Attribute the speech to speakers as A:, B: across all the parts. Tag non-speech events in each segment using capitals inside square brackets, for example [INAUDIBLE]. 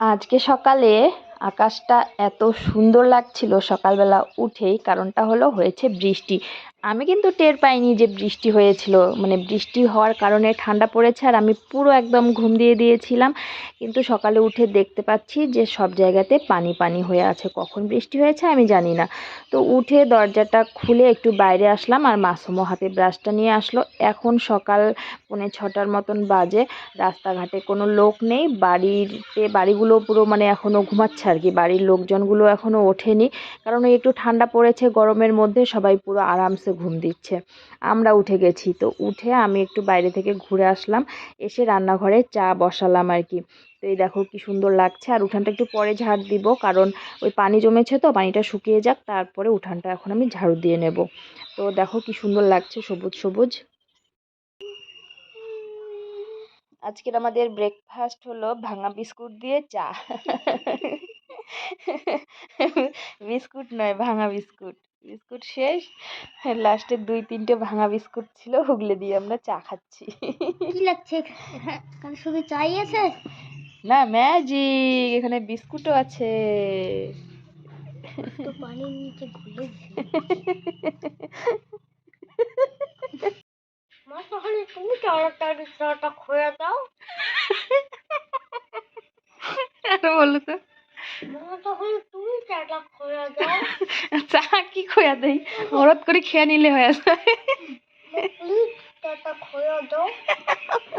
A: আজকে সকালে আকাশটা এত সুন্দর লাগছিল সকালবেলা উঠেই কারণটা হলো হয়েছে বৃষ্টি। আমি কিন্তু টের পাইনি যে বৃষ্টি হয়েছিল। মানে বৃষ্টি হওয়ার কারণে ঠান্ডা পড়েছে আর আমি পুরো একদম ঘুম দিয়ে দিয়েছিলাম। কিন্তু সকালে উঠে দেখতে পাচ্ছি যে সব জায়গাতে পানি পানি হয়ে আছে। কখন বৃষ্টি হয়েছে আমি জানি না। তো উঠে দরজাটা খুলে একটু বাইরে আসলাম আর মাসুমো হাতে ব্রাশটা নিয়ে আসলো। এখন সকাল পৌনে ছটার মতন বাজে। রাস্তাঘাটে কোনো লোক নেই। বাড়িতে বাড়িগুলো পুরো মানে এখনও ঘুমাচ্ছে আর কি। বাড়ির লোকজনগুলো এখনও ওঠেনি। কারণ একটু ঠান্ডা পড়েছে গরমের মধ্যে সবাই পুরো আরামসে ঘুম দিচ্ছে। আমরা উঠে গেছি। তো উঠে আমি একটু বাইরে থেকে ঘুরে আসলাম। এসে রান্নাঘরে চা বসালাম আর কি। তো এই দেখো কি সুন্দর লাগছে। আর উঠানটা একটু পরে ঝাড় দিব। কারণ ওই পানি জমেছে তো, পানিটা শুকিয়ে যাক। তারপরে উঠানটা এখন আমি ঝাড়ু দিয়ে নেব। তো দেখো কি সুন্দর লাগছে সবুজ সবুজ। আজকের আমাদের ব্রেকফাস্ট হলো ভাঙা বিস্কুট দিয়ে চা। [LAUGHS] বিস্কুট নয় ভাঙা বিস্কুট। বিস্কুট শেষ লাস্টে দুই তিনটে ভাঙা বিস্কুট ছিল ওগুলো দিয়ে আমরা চা খাচ্ছি।
B: কি লাগছে এখানে শুধু চাই আছে?
A: না ম্যাজিক এখানে বিস্কুটও আছে।
B: পানির নিচে ঘুরে মা তাহলে তুমি তাড়াতাড়ি চাটা খোয়া দাও।
A: আরও বলো তো। [LAUGHS] চা কি খোয়া দেই? হরত করে খেয়ে নিলে হয়ে যায়।
B: প্লিজ [LAUGHS]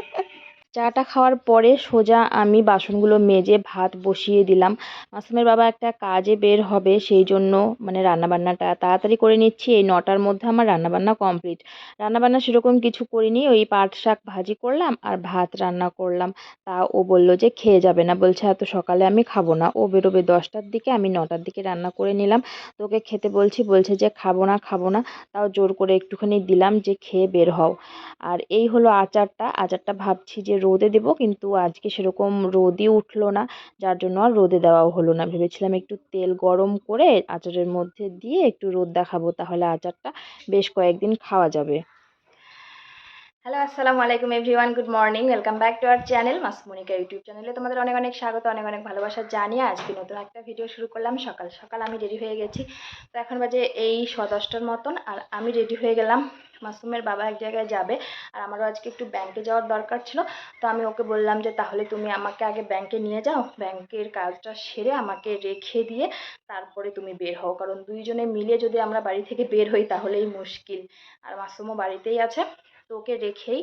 B: চাটা
A: খাওয়ার পরে সোজা আমি বাসনগুলো মেজে ভাত বসিয়ে দিলাম। মাসুমের বাবা একটা কাজে বের হবে, সেই জন্য মানে রান্নাবান্নাটা তাড়াতাড়ি করে নিচ্ছি। এই নটার মধ্যে আমার রান্নাবান্না কমপ্লিট। রান্নাবান্না সেরকম কিছু করিনি, ওই পাট শাক ভাজি করলাম আর ভাত রান্না করলাম। তা ও বলল যে খেয়ে যাবে না, বলছে এত সকালে আমি খাব না। ও বেরোবে দশটার দিকে, আমি নটার দিকে রান্না করে নিলাম। তোকে খেতে বলছি, বলছে যে খাব না খাব না, তাও জোর করে একটুখানি দিলাম যে খেয়ে বের হও। আর এই হলো আচারটা। আচারটা ভাবছি যে রোদে দেব, কিন্তু আজকে সেরকম রোদই উঠল না, যার জন্য আর রোদে দেওয়াও হলো না। ভেবেছিলাম একটু তেল গরম করে আচারের মধ্যে দিয়ে একটু রোদ দেখাবো, তাহলে আচারটা বেশ কয়েকদিন খাওয়া যাবে। হ্যালো আসসালামু আলাইকুম everyone good morning welcome back to our channel Masmonika YouTube চ্যানেলে তোমাদের অনেক অনেক স্বাগত, অনেক অনেক ভালোবাসা জানিয়ে আজকে নতুন একটা ভিডিও শুরু করলাম। সকাল সকাল আমি রেডি হয়ে গেছি। তো এখন বাজে এই স দশটার মতন, আর আমি রেডি হয়ে গেলাম মাসুমের বাবা এক জায়গায় যাবে আর আমারও আজকে একটু ব্যাংকে যাওয়ার দরকার ছিল। তো আমি ওকে বললাম যে, তাহলে তুমি আমাকে আগে ব্যাংকে নিয়ে যাও। ব্যাংকের কাজটা সেরে আমাকে রেখে দিয়ে তারপরে তুমি বের হও। কারণ দুইজনে মিলে যদি আমরা বাড়ি থেকে বের হই, তাহলেই মুশকিল। আর মাসুমও বাড়িতেই আছে। তো ওকে রেখেই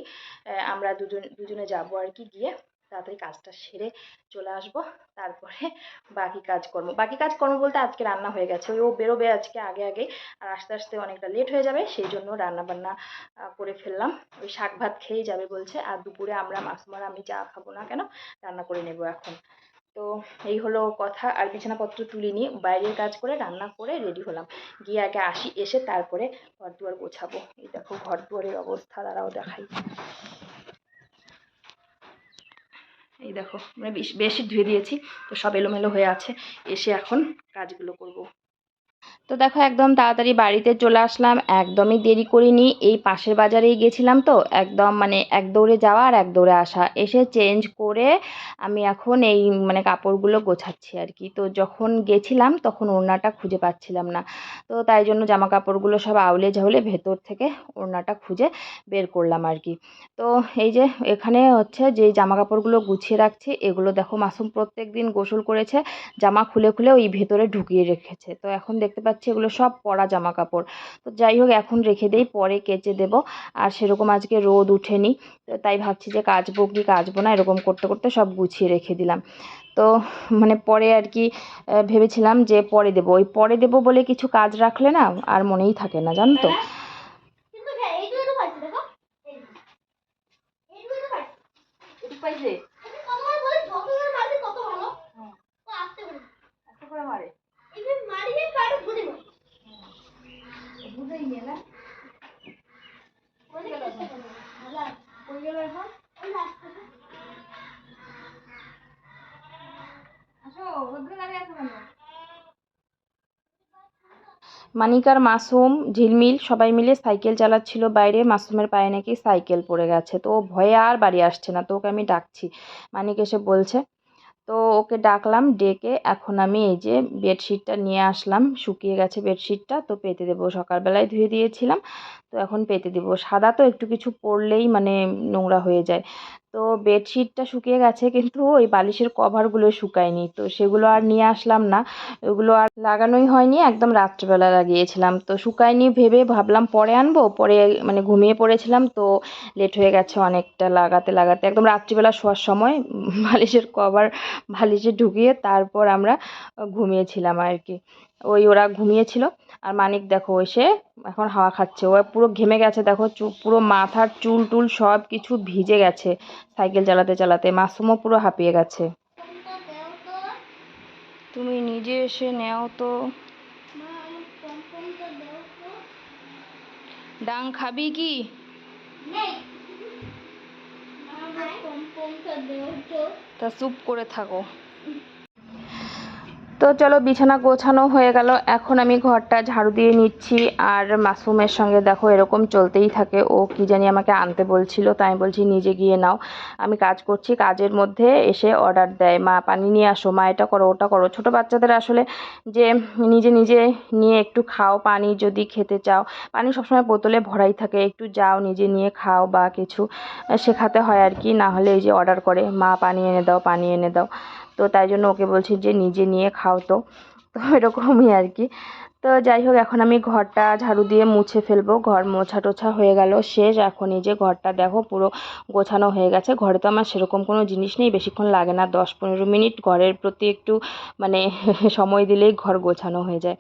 A: আমরা দুজন, দুজনে যাব আর কি গিয়ে। তাড়াতাড়ি কাজটা সেরে চলে আসব। তারপরে বাকি কাজকর্ম বাকি কাজকর্ম বলতে আজকে রান্না হয়ে গেছে। ও বেরোবে আজকে আগে আগে। আর আস্তে আস্তে অনেকটা লেট হয়ে যাবে, সেই জন্য রান্না বান্না করে ফেললাম। ওই শাক ভাত খেয়েই যাবে বলছে। আর দুপুরে আমরা মাসুমার আমি চা খাব না কেন? রান্না করে নেব এখন। তো এই হলো কথা। আর বিছানাপত্র তুলিনি। বাইরের কাজ করে, রান্না করে রেডি হলাম। গিয়ে আগে আসি, এসে তারপরে ঘর দুয়ার গোছাবো। এই দেখো ঘর দুয়ারের অবস্থা, দাঁড়াও দেখাই। এই দেখো বেশ, বেশি ধুয়ে দিয়েছি, তো সব এলোমেলো হয়ে আছে, এসে এখন কাজগুলো করব। তো দেখো একদম তাড়াতাড়ি বাড়িতে চলে আসলাম, একদমই দেরি করিনি। এই পাশের বাজারেই গেছিলাম তো, একদম মানে এক দৌড়ে যাওয়া আর এক দৌড়ে আসা। এসে চেঞ্জ করে আমি এখন এই মানে কাপড়গুলো গোছাচ্ছি আর কি। তো যখন গেছিলাম তখন ওড়নাটা খুঁজে পাচ্ছিলাম না। তো তাই জন্য জামা কাপড়গুলো সব আউলে ঝাউলে ভেতর থেকে ওড়নাটা খুঁজে বের করলাম আর কি। তো এই যে এখানে হচ্ছে যে জামা কাপড়গুলো গুছিয়ে রাখছি, এগুলো দেখো মাসুম প্রত্যেক দিন গোসল করেছে, জামা খুলে খুলে ওই ভেতরে ঢুকিয়ে রেখেছে। তো এখন দেখতে পাচ্ছি এগুলো সব পরা জামা কাপড় তো যাই হোক এখন রেখে দেই পরে কেচে দেব। আর সেরকম আজকে রোদ উঠেনি তো তাই ভাবছি যে কাচবো কি কাচবো না এরকম করতে করতে সব গুছিয়ে রেখে দিলাম। তো মানে পরে আর কি ভেবেছিলাম যে পরে দেবো। ওই পরে দেবো বলে কিছু কাজ রাখলে না আর মনেই থাকে না জানো তো
B: হ্যাঁ এই দুটো পাইছে দেখো এই দুটো। এই দুটো পাইছে তুমি কতবার বলে যত করে মারবে তত ভালো ও আস্তে করে এই যে মারিয়ে কাটে বুঝে না বুঝে গেল ভালো কই গেল এখন ওই আস্তে করে।
A: মানিকার মাসুম, ঝিলমিল সবাই মিলে সাইকেল চালাচ্ছিল বাইরে। মাসুমের পায়ে নাকি সাইকেল পড়ে গেছে। তো ও ভয়ে আর বাড়ি আসছে না। তো ওকে আমি ডাকছি। মানিক এসে বলছে, তো ওকে ডাকলাম ডেকে এখন আমি এই যে বেডশিটটা নিয়ে আসলাম। শুকিয়ে গেছে বেডশিটটা। তো পেতে দেবো। সকালবেলায় ধুয়ে দিয়েছিলাম। তো এখন পেতে দেবো। সাদা তো একটু কিছু পরলেই মানে নোংরা হয়ে যায়। তো বেডশিটটা শুকিয়ে গেছে, কিন্তু ওই বালিশের কভারগুলো শুকায়নি। তো সেগুলো আর নিয়ে আসলাম না। ওগুলো আর লাগানোই হয়নি, একদম রাত্রেবেলা লাগিয়েছিলাম। তো শুকায়নি ভেবে ভাবলাম পরে আনব, পরে মানে ঘুমিয়ে পড়েছিলাম, তো লেট হয়ে গেছে অনেকটা লাগাতে লাগাতে। একদম রাত্রিবেলা শোয়ার সময় [LAUGHS] বালিশের কভার বালিশে ঢুকিয়ে তারপর আমরা ঘুমিয়েছিলাম আর কি। ওই ওরা ঘুমিয়েছিল। আর মানিক দেখো এসে এখন হাওয়া খাচ্ছে। ও পুরো ঘেমে গেছে দেখো পুরো মাথার চুল টুল সব কিছু ভিজে গেছে সাইকেল চালাতে চালাতে। মাসুমও পুরো হাঁপিয়ে গেছে। তুমি নিজে এসে নেও তো। ডাং খাবি কি?
B: তা
A: চুপ করে থাকো। তো চলো বিছানা গোছানো হয়ে গেল। এখন আমি ঘরটা ঝাড়ু দিয়ে নিচ্ছি। আর মাসুমের সঙ্গে দেখো এরকম চলতেই থাকে। ও কি জানি আমাকে আনতে বলছিল, তাই বলছি নিজে গিয়ে নাও। আমি কাজ করছি, কাজের মধ্যে এসে অর্ডার দেয়। মা, পানি নিয়ে আসো, মা, এটা করো, ওটা করো। ছোটো বাচ্চাদের আসলে যে নিজে নিজে নিয়ে একটু খাও, পানি যদি খেতে চাও। পানি সবসময় বোতলে ভরাই থাকে। একটু যাও, নিজে নিয়ে খাও বা কিছু শেখাতে হয় আর কি। না হলে এই যে অর্ডার করে, মা, পানি এনে দাও, পানি এনে দাও। তো তাই জন্য ওকে বলছি যে নিজে নিয়ে খাও তো। তো এরকমই আর কি। তো যাই হোক, এখন আমি ঘরটা ঝাড়ু দিয়ে মুছে ফেলব। ঘর মোছা টোছা হয়ে গেল শেষ। এখন এই যে ঘরটা দেখো, পুরো গোছানো হয়ে গেছে। ঘরে তো আমার সেরকম কোনো জিনিস নেই, বেশিক্ষণ লাগে না। দশ পনেরো মিনিট ঘরের প্রতি একটু মানে [LAUGHS] সময় দিলেই ঘর গোছানো হয়ে যায়।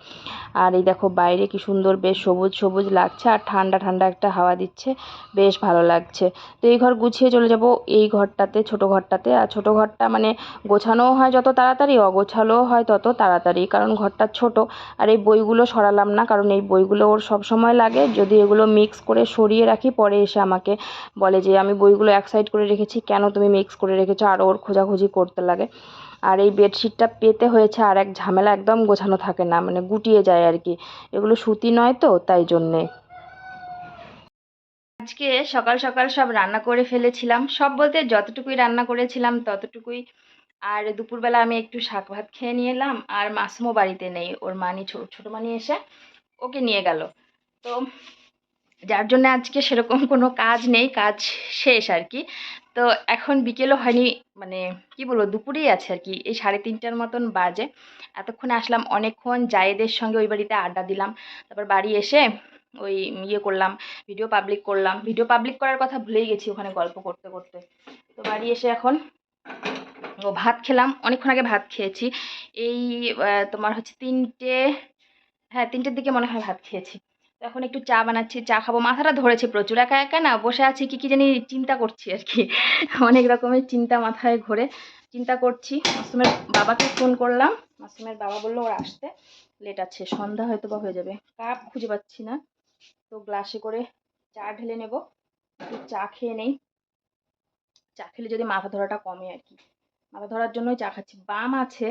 A: আর এই দেখো বাইরে কি সুন্দর, বেশ সবুজ সবুজ লাগছে আর ঠান্ডা ঠান্ডা একটা হাওয়া দিচ্ছে। বেশ ভালো লাগছে। তো এই ঘর গুছিয়ে চলে যাব এই ঘরটাতে, ছোট ঘরটাতে। আর ছোট ঘরটা মানে গোছানোও হয় যত তাড়াতাড়ি, অগোছালোও হয় তত তাড়াতাড়ি। কারণ ঘরটা ছোট আর এই বইগুলো সরালাম না, কারণ এই বইগুলো ওর সব সময় লাগে। যদি এগুলো মিক্স করে সরিয়ে রাখি, পরে এসে আমাকে বলে যে, আমি বইগুলো এক সাইড করে রেখেছি, কেন তুমি মিক্স করে রেখেছো? আর ওর খোঁজাখুঁজি করতে লাগে। আর এই বেডশিটটা পেতে হয়েছে, আর এক ঝামেলা একদম গোছানো থাকে না মানে গুটিয়ে যায় আর কি। এগুলো সুতি নয় তো, তাই জন্যে। আজকে সকাল সকাল সব রান্না করে ফেলেছিলাম। সব বলতে যতটুকুই রান্না করেছিলাম, ততটুকুই আর দুপুরবেলা আমি একটু শাক ভাত খেয়ে নিয়ে এলাম, আর মাসুমও বাড়িতে নেই। ওর মানি ছোট মানি এসে ওকে নিয়ে গেল। তো যার জন্য আজকে সেরকম কোনো কাজ নেই, কাজ শেষ আর কি। তো এখন বিকেলও হয়নি মানে কি বলব, দুপুরেই আছে আর কি। এই সাড়ে তিনটার মতন বাজে। এতক্ষণে আসলাম অনেকক্ষণ, জায়েদের সঙ্গে ওই বাড়িতে আড্ডা দিলাম। তারপর বাড়ি এসে ওই ইয়ে করলাম, ভিডিও পাবলিক করলাম। ভিডিও পাবলিক করার কথা ভুলেই গেছি ওখানে গল্প করতে করতে। তো বাড়ি এসে এখন ভাত খেলাম। অনেকক্ষণ আগে ভাত খেয়েছি। এই তোমার হচ্ছে তিনটে হ্যাঁ তিনটের দিকে মনে হয় ভাত খেয়েছি। এখন একটু চা বানাচ্ছি, চা খাব। মাথাটা ধরেছে প্রচুর। একা একা না, বসে আছি, কি কি জানি চিন্তা করছি আর কি। অনেক রকমের চিন্তা মাথায় ঘোরে। চিন্তা করছি। মাসুমের বাবাকে ফোন করলাম। মাসুমের বাবা বলল ওর আসতে। লেট আছে, সন্ধ্যা হয়তো বা হয়ে যাবে। কাপ খুঁজে পাচ্ছি না। তো গ্লাসে করে চা ঢেলে নেব। একটু চা খেয়ে নেই। চা খেলে যদি মাথা ধরাটা কমে আর কি। মাথা ধরার জন্যই চা খাচ্ছি। বাম আছে,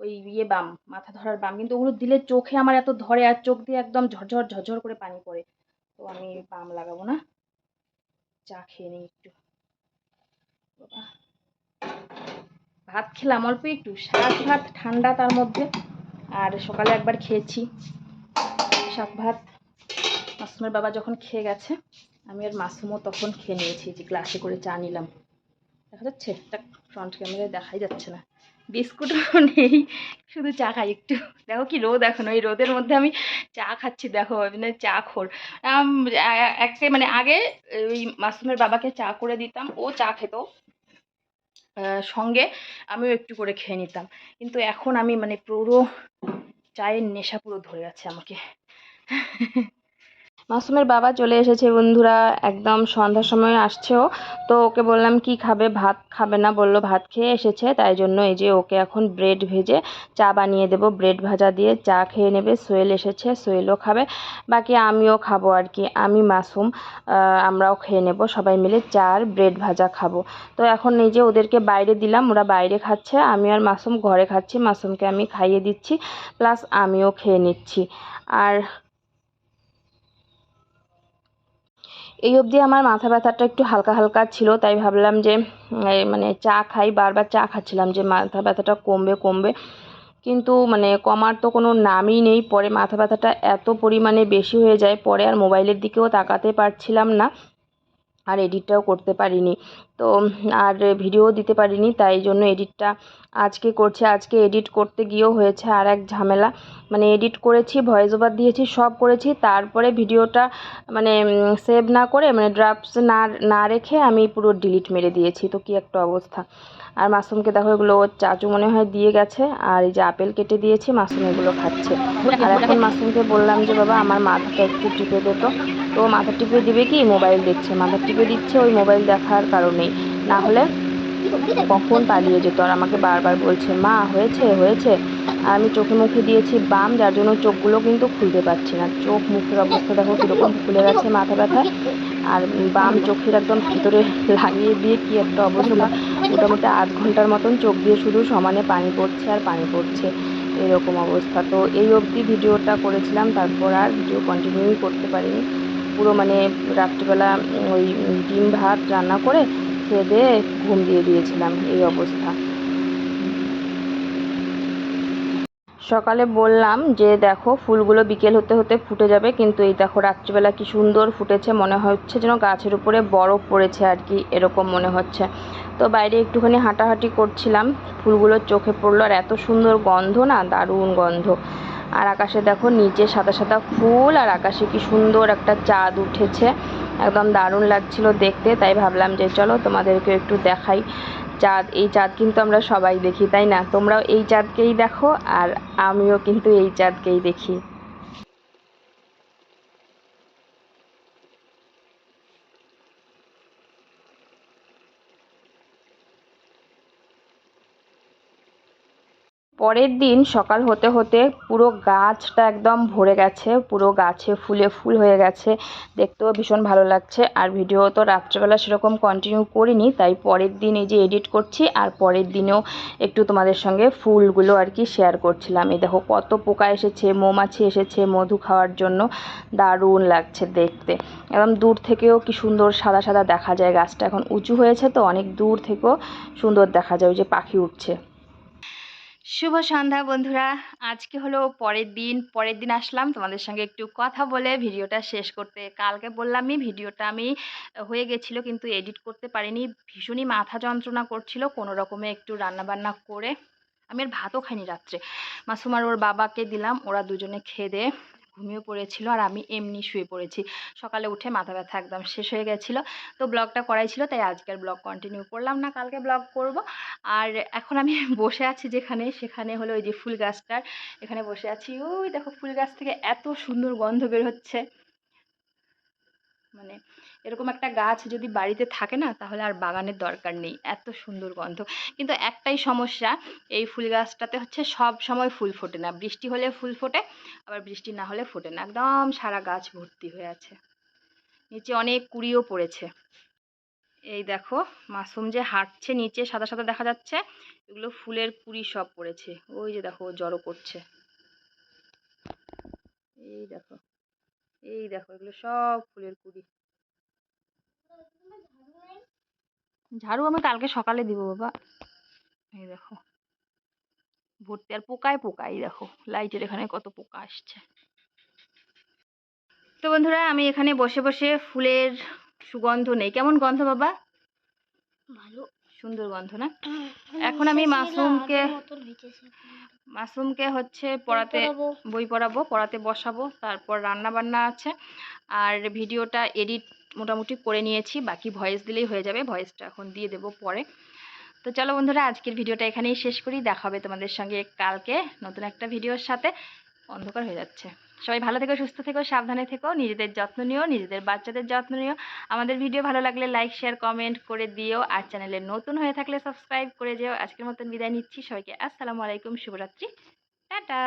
A: ওই ইয়ে বাম, মাথা ধরার বাম। কিন্তু ওগুলো দিলে চোখে আমার এত ধরে আর চোখ দিয়ে একদম ঝরঝর ঝরঝর করে পানি পড়ে। তো আমি বাম লাগাবো না। চা খেয়ে নিই একটু। বাবা। ভাত খেলাম অল্প একটু। শাক ভাত ঠান্ডা তার মধ্যে। আর সকালে একবার খেয়েছি শাক ভাত। মাসুমের বাবা যখন খেয়ে গেছে, আমি আর মাসুমও তখন খেয়ে নিয়েছি। যে গ্লাসে করে চা নিলাম। দেখা যাচ্ছে? ফ্রন্ট ক্যামেরায় দেখাই যাচ্ছে না। বিস্কুটও [LAUGHS] নেই, শুধু চা খাই একটু। দেখো কি রোদ এখন, ওই রোদের মধ্যে আমি চা খাচ্ছি, দেখো মানে চা খোর। একটা মানে আগে ওই মাসুমের বাবাকে চা করে দিতাম, ও চা খেত। সঙ্গে আমিও একটু করে খেয়ে নিতাম। কিন্তু এখন আমি মানে পুরো চায়ের নেশা পুরো ধরে গেছে আমাকে। [LAUGHS] মাসুমের বাবা চলে এসেছে বন্ধুরা, একদম সন্ধ্যার সময় আসছেও। তো ওকে বললাম, কি খাবে? ভাত খাবে না? বলল, ভাত খেয়ে এসেছে, তাই জন্য এই যে ওকে এখন ব্রেড ভেজে চা বানিয়ে দেবো। ব্রেড ভাজা দিয়ে চা খেয়ে নেবে সোয়েল এসেছে সোয়েলও খাবে। বাকি আমিও খাব আর কি, আমি, মাসুম আমরাও খেয়ে নেব। সবাই মিলে চা আর ব্রেড ভাজা খাব। তো এখন এই যে ওদেরকে বাইরে দিলাম, ওরা বাইরে খাচ্ছে, আমি আর মাসুম ঘরে খাচ্ছি, মাসুমকে আমি খাইয়ে দিচ্ছি, প্লাস আমিও খেয়ে নিচ্ছি। আর এই অবধি আমার মাথা ব্যথাটা একটু হালকা হালকা ছিল, তাই ভাবলাম যে মানে চা খাই, বারবার চা খাচ্ছিলাম যে মাথা ব্যথাটা কমবে কমবে। কিন্তু মানে কমার তো কোনো নামই নেই, পরে মাথা ব্যথাটা এত পরিমাণে বেশি হয়ে যায়, পরে আর মোবাইলের দিকেও তাকাতে পারছিলাম না। আর এডিটটাও করতে পারিনি। তো আর ভিডিও দিতে পারিনি, তাই জন্য এডিটটা আজকে করছে। আজকে এডিট করতে গিয়েও হয়েছে আর এক ঝামেলা। মানে এডিট করেছি, ভয়েস ওভার দিয়েছি, সব করেছি। তারপরে ভিডিওটা মানে সেভ না করে মানে ড্রাফটস না না রেখে আমি পুরো ডিলিট মেরে দিয়েছি। তো কী একটা অবস্থা। আর মাসুমকে দেখো, এগুলো চাচু মনে হয় দিয়ে গেছে। আর এই যে আপেল কেটে দিয়েছি, মাসুম এগুলো খাচ্ছে। আর এখন মাসুমকে বললাম যে, বাবা, আমার মাথাটা একটু টিপে দে তো। তো মাথা টিপে দিবে কি? মোবাইল দেখছে। মাথা টিপে দিচ্ছে, ওই মোবাইল দেখার কারণেই। না হলে কখন পালিয়ে যেত? আর আমাকে বারবার বলছে, মা, হয়েছে হয়েছে। আর আমি চোখে মুখে দিয়েছি বাম, যার জন্য চোখগুলো কিন্তু খুলতে পারছি না। চোখ মুখের অবস্থা দেখো কীরকম খুলে গেছে, মাথা ব্যথা। আর বাম চোখের একদম ভিতরে লাগিয়ে দিয়ে কি একটা অবস্থা। মোটামুটি আধ ঘণ্টার মতন চোখ দিয়ে শুধু সমানে পানি পড়ছে আর পানি পড়ছে। এরকম অবস্থা। তো এই অবধি ভিডিওটা করেছিলাম, তারপর আর ভিডিও কন্টিনিউই করতে পারিনি। পুরো মানে রাত্রিবেলা ওই ডিম ভাত রান্না করে খেয়ে ঘুম দিয়ে দিয়েছিলাম এই অবস্থা। সকালে বললাম যে, দেখো, ফুলগুলো বিকেল হতে হতে ফুটে যাবে, কিন্তু এই দেখো রাত্রিবেলা কি সুন্দর ফুটেছে, মনে হচ্ছে যেন গাছের উপরে বরফ পড়েছে আর কি, এরকম মনে হচ্ছে। তো বাইরে একটুখানি হাঁটাহাঁটি করছিলাম, ফুলগুলো চোখে পড়ল, আর এত সুন্দর গন্ধ না, দারুণ গন্ধ। আর আকাশে দেখো, নিচে সাদা সাদা ফুল, আর আকাশে কি সুন্দর একটা চাঁদ উঠেছে। একদম দারুণ লাগছিল দেখতে, তাই ভাবলাম যে চলো তোমাদেরকে একটু দেখাই। চাঁদ, এই চাঁদ কিন্তু আমরা সবাই দেখি, তাই না? তোমরাও এই চাঁদকেই দেখো আর আমিও কিন্তু এই চাঁদকেই দেখি। পরের দিন সকাল হতে হতে পুরো গাছটা একদম ভরে গেছে, পুরো গাছে ফুলে ফুল হয়ে গেছে। দেখতেও ভীষণ ভালো লাগছে। আর ভিডিও তো রাত্রেবেলা সেরকম কন্টিনিউ করিনি, তাই পরের দিন এই যে এডিট করছি, আর পরের দিনেও একটু তোমাদের সঙ্গে ফুলগুলো আর কি শেয়ার করছিলাম। এই দেখো কত পোকা এসেছে, মৌমাছি এসেছে মধু খাওয়ার জন্য, দারুণ লাগছে দেখতে। একদম দূর থেকেও কি সুন্দর সাদা সাদা দেখা যায়। গাছটা এখন উঁচু হয়েছে তো অনেক দূর থেকেও সুন্দর দেখা যায়, ওই যে পাখি উঠছে। শুভ সন্ধ্যা বন্ধুরা। আজকে হলো পরের দিন পরের দিন আসলাম তোমাদের সঙ্গে একটু কথা বলে ভিডিওটা শেষ করতে। কালকে বললামই ভিডিওটা আমি হয়ে গেছিল কিন্তু এডিট করতে পারিনি, ভীষণই মাথা যন্ত্রণা করছিল কোনো রকমে একটু রান্না বান্না করে। আমি আর ভাতও খাইনি রাত্রে। মাসুমার ওর বাবাকে দিলাম, ওরা দুজনে খেয়ে ঘুমিয়ে পড়েছিল আর আমি এমনি শুয়ে পড়েছি। সকালে উঠে মাথা ব্যথা একদম শেষ হয়ে গেছিল। তো ব্লগটা করাই ছিল, তাই আজকের ব্লগ কন্টিনিউ করলাম না, কালকে ব্লগ করব। আর এখন আমি [LAUGHS] বসে আছি যেখানে, সেখানে হলো ওই যে ফুল গাছটার, এখানে বসে আছি। ওই দেখো ফুল গাছ থেকে এত সুন্দর গন্ধ বের হচ্ছে। মানে এরকম একটা গাছ যদি বাড়িতে থাকে না, তাহলে আর বাগানের দরকার নেই। এত সুন্দর গন্ধ। কিন্তু একটাই সমস্যা, এই ফুল গাছটাতে হচ্ছে সব সময় ফুল ফোটে না। বৃষ্টি হলে ফুল ফোটে, আবার বৃষ্টি না হলে ফোটে না। একদম সারা গাছ ভর্তি হয়ে আছে। নিচে অনেক কুড়িও পড়েছে। এই দেখো মাসুম যে হাঁটছে নিচে, সাদা সাদা দেখা যাচ্ছে, এগুলো ফুলের কুড়ি সব পড়েছে। ওই যে দেখো, জড়ো করছে। এই দেখো এই দেখো, এগুলো সব ফুলের কুড়ি। ঝাড়ু আমি কালকে সকালে দিব বাবা। এই দেখো। ভর্তি আর পোকায় পোকাই দেখো। লাইটের এখানে কত পোকা আসছে। তো বন্ধুরা আমি এখানে বসে বসে ফুলের সুগন্ধ নেই। কেমন গন্ধ বাবা?
B: ভালো
A: সুন্দর গন্ধ না? এখন আমি মাশরুমকে মাসুমকে হচ্ছে পড়াতে বই পড়াবো। পড়াতে বসাবো। তারপর রান্না বান্না আছে। আর ভিডিওটা এডিট মোটামুটি করে নিয়েছি, বাকি ভয়েস দিলেই হয়ে যাবে ভয়েসটা এখন দিয়ে দেবো পরে। তো চলো বন্ধুরা, আজকের ভিডিওটা এখানেই শেষ করি, দেখা হবে তোমাদের সঙ্গে কালকে নতুন একটা ভিডিওর সাথে। অন্ধকার হয়ে যাচ্ছে। সবাই ভালো থেকো, সুস্থ থেকো, সাবধানে থেকো, নিজেদের যত্ন নিও, নিজেদের বাচ্চাদের যত্ন নিও। আমাদের ভিডিও ভালো লাগলে লাইক শেয়ার কমেন্ট করে দিও। আর চ্যানেলে নতুন হয়ে থাকলে সাবস্ক্রাইব করে যেও। আজকের মতন বিদায় নিচ্ছি সবাইকে। আসসালামু আলাইকুম, শুভরাত্রি। টাটা!